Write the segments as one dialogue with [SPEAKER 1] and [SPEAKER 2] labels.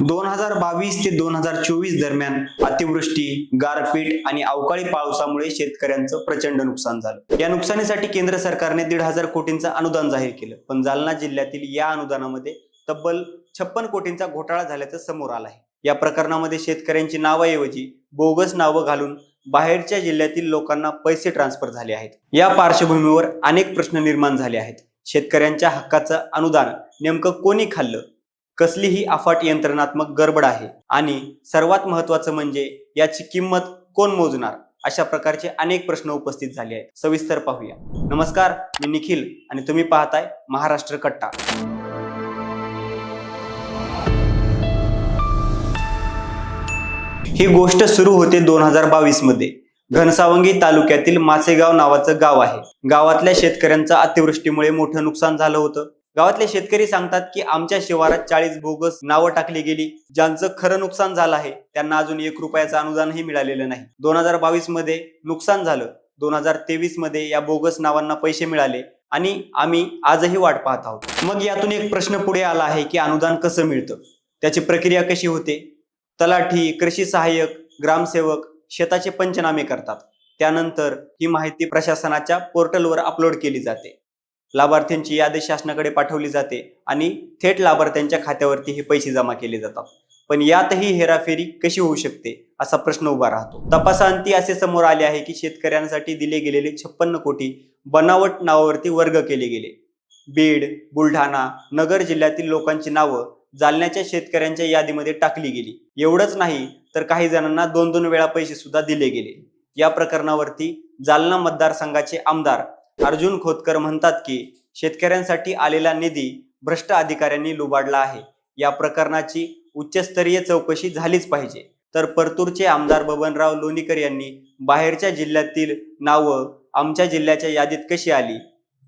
[SPEAKER 1] दोन हजार बावीस ते दोन हजार चोवीस दरम्यान अतिवृष्टी गारपीट आणि अवकाळी पावसामुळे शेतकऱ्यांचं प्रचंड नुकसान झालं. या नुकसानीसाठी केंद्र सरकारने दीड हजार कोटींचं अनुदान जाहीर केलं. पण जालना जिल्ह्यातील या अनुदानामध्ये तब्बल छप्पन कोटींचा घोटाळा झाल्याचं समोर आलं आहे या प्रकरणामध्ये शेतकऱ्यांची नावाऐवजी बोगस नावं घालून बाहेरच्या जिल्ह्यातील लोकांना पैसे ट्रान्सफर झाले आहेत. या पार्श्वभूमीवर अनेक प्रश्न निर्माण झाले आहेत. शेतकऱ्यांच्या हक्काचं अनुदान नेमकं कोणी खाल्लं? कसलीही अफाट यंत्रणात्मक गडबड आहे. आणि सर्वात महत्वाचं म्हणजे याची किंमत कोण मोजणार अशा प्रकारचे अनेक प्रश्न उपस्थित झाले आहेत. सविस्तर पाहूया. नमस्कार मी निखिल आणि तुम्ही पाहताय महाराष्ट्र कट्टा. ही गोष्ट सुरू होते दोन हजार बावीसमध्ये. घनसावंगी तालुक्यातील मासेगाव नावाचं गाव आहे. गावातल्या शेतकऱ्यांचं अतिवृष्टीमुळे मोठं नुकसान झालं होतं. गावातले शेतकरी सांगतात की आमच्या शिवारात चाळीस बोगस नावं टाकली गेली ज्यांचं खरं नुकसान झालं आहे त्यांना अजून एक रुपयाचं अनुदानही मिळालेलं नाही. दोन हजार बावीसमध्ये नुकसान झालं. दोन हजार तेवीसमध्ये या बोगस नावांना पैसे मिळाले आणि आम्ही आजही वाट पाहत आहोत. मग यातून एक प्रश्न पुढे आला आहे की अनुदान कसं मिळतं? त्याची प्रक्रिया कशी होते? तलाठी कृषी सहाय्यक ग्रामसेवक शेताचे पंचनामे करतात. त्यानंतर ही माहिती प्रशासनाच्या पोर्टलवर अपलोड केली जाते. लाभार्थ्यांची यादी शासनाकडे पाठवली जाते आणि थेट लाभार्थ्यांच्या खात्यावरती हे पैसे जमा केले जातात. पण यातही हेराफेरी कशी होऊ शकते असा प्रश्न उभा राहतो. तपासांती असे समोर आले आहे की शेतकऱ्यांसाठी दिले गेलेले छप्पन्न कोटी बनावट नावावरती वर्ग केले गेले. बीड बुलढाणा नगर जिल्ह्यातील लोकांची नावं जालन्याच्या शेतकऱ्यांच्या यादीमध्ये टाकली गेली. एवढंच नाही तर काही जणांना दोन दोन वेळा पैसे सुद्धा दिले गेले. या प्रकरणावरती जालना मतदारसंघाचे आमदार अर्जुन खोतकर म्हणतात की शेतकऱ्यांसाठी आलेला निधी भ्रष्ट अधिकाऱ्यांनी लुबाडला आहे. या प्रकरणाची उच्चस्तरीय चौकशी झालीच पाहिजे. तर परतूरचे आमदार बबनराव लोणीकर यांनी बाहेरच्या जिल्ह्यातील नावं आमच्या जिल्ह्याच्या यादीत कशी आली?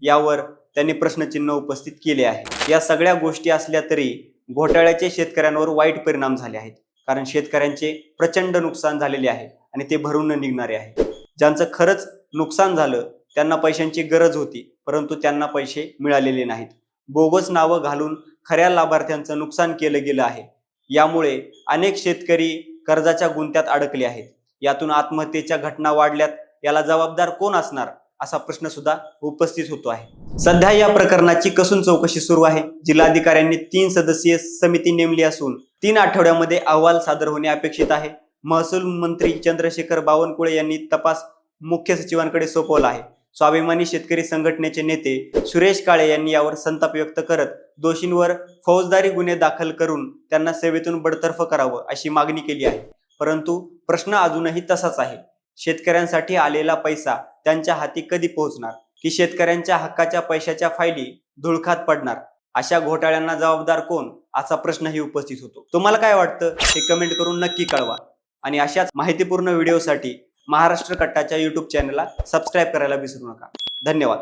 [SPEAKER 1] यावर त्यांनी प्रश्नचिन्ह उपस्थित केले आहे. या सगळ्या गोष्टी असल्या तरी घोटाळ्याचे शेतकऱ्यांवर वाईट परिणाम झाले आहेत. कारण शेतकऱ्यांचे प्रचंड नुकसान झालेले आहे आणि ते भरून निघणारे आहे. ज्यांचं खरंच नुकसान झालं त्यांना पैशांची गरज होती परंतु त्यांना पैसे मिळालेले नाहीत. बोगस नावं घालून खऱ्या लाभार्थ्यांचं नुकसान केलं गेलं आहे. यामुळे अनेक शेतकरी कर्जाच्या गुंत्यात अडकले आहेत. यातून आत्महत्येच्या घटना वाढल्यात याला जबाबदार कोण असणार असा प्रश्न सुद्धा उपस्थित होतो आहे. सध्या या प्रकरणाची कसून चौकशी सुरू आहे? जिल्हाधिकाऱ्यांनी तीन सदस्यीय समिती नेमली असून तीन आठवड्यामध्ये अहवाल सादर होणे अपेक्षित आहे. महसूल मंत्री चंद्रशेखर बावनकुळे यांनी तपास मुख्य सचिवांकडे सोपवला आहे. स्वाभिमानी शेतकरी संघटनेचे नेते सुरेश काळे यांनी यावर संताप व्यक्त करत दोषींवर फौजदारी गुन्हे दाखल करून त्यांना सेवेतून बडतर्फ करावं अशी मागणी केली आहे. परंतु प्रश्न अजूनही तसाच आहे. शेतकऱ्यांसाठी आलेला पैसा त्यांच्या हाती कधी पोहोचणार? की शेतकऱ्यांच्या हक्काच्या पैशाच्या फायली धुळखात पडणार? अशा घोटाळ्यांना जबाबदार कोण? असा प्रश्नही उपस्थित होतो. तुम्हाला काय वाटतं? हे कमेंट करून नक्की कळवा. आणि अशाच माहितीपूर्ण व्हिडिओसाठी महाराष्ट्र कट्टाच्या यूट्यूब चॅनलला सबस्क्राईब करायला विसरू नका. धन्यवाद.